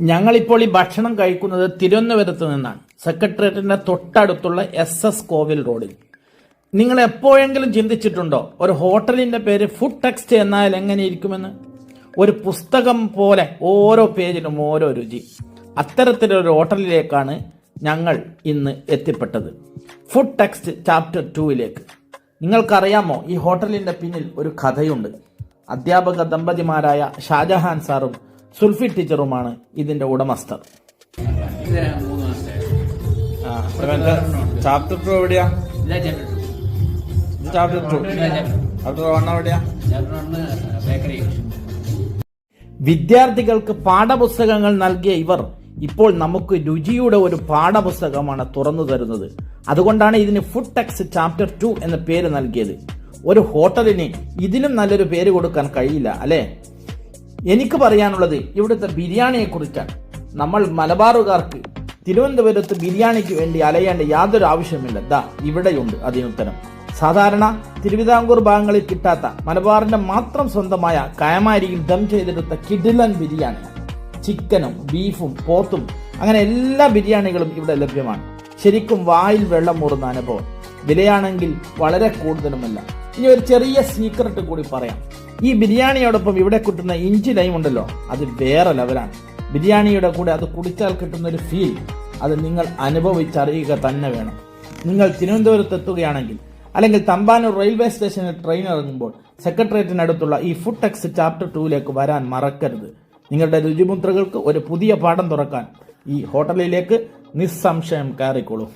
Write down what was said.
ഞങ്ങളിപ്പോൾ ഈ ഭക്ഷണം കഴിക്കുന്നത് തിരുവനന്തപുരത്ത് നിന്നാണ്. സെക്രട്ടേറിയറ്റിന്റെ തൊട്ടടുത്തുള്ള എസ് എസ് കോവിൽ റോഡിൽ. നിങ്ങൾ എപ്പോഴെങ്കിലും ചിന്തിച്ചിട്ടുണ്ടോ ഒരു ഹോട്ടലിന്റെ പേര് ഫുഡ് ടെക്സ്റ്റ് എന്നാൽ എങ്ങനെ ഇരിക്കുമെന്ന്? ഒരു പുസ്തകം പോലെ ഓരോ പേജിലും ഓരോ രുചി. അത്തരത്തിലൊരു ഹോട്ടലിലേക്കാണ് ഞങ്ങൾ ഇന്ന് എത്തിപ്പെട്ടത്. ഫുഡ് ടെക്സ്റ്റ് ചാപ്റ്റർ ടൂവിലേക്ക് നിങ്ങൾക്കറിയാമോ ഈ ഹോട്ടലിന്റെ പിന്നിൽ ഒരു കഥയുണ്ട്. അധ്യാപക ദമ്പതിമാരായ ഷാജഹാൻ സാറും സുൽഫി ടീച്ചറുമാണ് ഇതിന്റെ ഉടമസ്ഥർ ചാപ്റ്റർ ടു എവിടെയാ? ചാപ്റ്റർ ചാപ്റ്റർ ബേക്കറി വിദ്യാർത്ഥികൾക്ക് പാഠപുസ്തകങ്ങൾ നൽകിയ ഇവർ ഇപ്പോൾ നമുക്ക് രുചിയുടെ ഒരു പാഠപുസ്തകമാണ് തുറന്നു തരുന്നത്. അതുകൊണ്ടാണ് ഇതിന് ഫുഡ് ടെക്സ് ചാപ്റ്റർ ടു എന്ന പേര് നൽകിയത്. ഒരു ഹോട്ടലിന് ഇതിലും നല്ലൊരു പേര് കൊടുക്കാൻ കഴിയില്ല അല്ലേ? എനിക്ക് പറയാനുള്ളത് ഇവിടുത്തെ ബിരിയാണിയെ കുറിച്ചാണ്. നമ്മൾ മലബാറുകാർക്ക് തിരുവനന്തപുരത്ത് ബിരിയാണിക്ക് വേണ്ടി അലയേണ്ട യാതൊരു ആവശ്യമില്ല ദാ ഇവിടെയുണ്ട് അതിനുത്തരം സാധാരണ തിരുവിതാംകൂർ ഭാഗങ്ങളിൽ കിട്ടാത്ത മലബാറിന്റെ മാത്രം സ്വന്തമായ കയമാരിയിൽ ദം ചെയ്തെടുത്ത കിഡിലൻ ബിരിയാണി. ചിക്കനും ബീഫും പോത്തും അങ്ങനെ എല്ലാ ബിരിയാണികളും ഇവിടെ ലഭ്യമാണ്. ശരിക്കും വായിൽ വെള്ളം മൂറുന്ന അനുഭവം. വിലയാണെങ്കിൽ വളരെ കൂടുതലുമല്ല. ഇനി ഒരു ചെറിയ സീക്രട്ട് കൂടി പറയാം. ഈ ബിരിയാണിയോടൊപ്പം ഇവിടെ കിട്ടുന്ന ഇഞ്ചി ലൈം ഉണ്ടല്ലോ അത് വേറെ ലെവലാണ് ബിരിയാണിയുടെ കൂടെ അത് കുടിച്ചാൽ കിട്ടുന്ന ഒരു ഫീൽ അത് നിങ്ങൾ അനുഭവിച്ചറിയുക തന്നെ വേണം. നിങ്ങൾ തിരുവനന്തപുരത്ത് എത്തുകയാണെങ്കിൽ അല്ലെങ്കിൽ തമ്പാനൂർ റെയിൽവേ സ്റ്റേഷനിൽ ട്രെയിൻ ഇറങ്ങുമ്പോൾ സെക്രട്ടേറിയറ്റിനടുത്തുള്ള ഈ ഫുഡ് ടെക്സ് ചാപ്റ്റർ ടൂവിലേക്ക് വരാൻ മറക്കരുത്. നിങ്ങളുടെ രുചിമുദ്രകൾക്ക് ഒരു പുതിയ പാഠം തുറക്കാൻ ഈ ഹോട്ടലിലേക്ക് നിസ്സംശയം കയറിക്കോളൂ.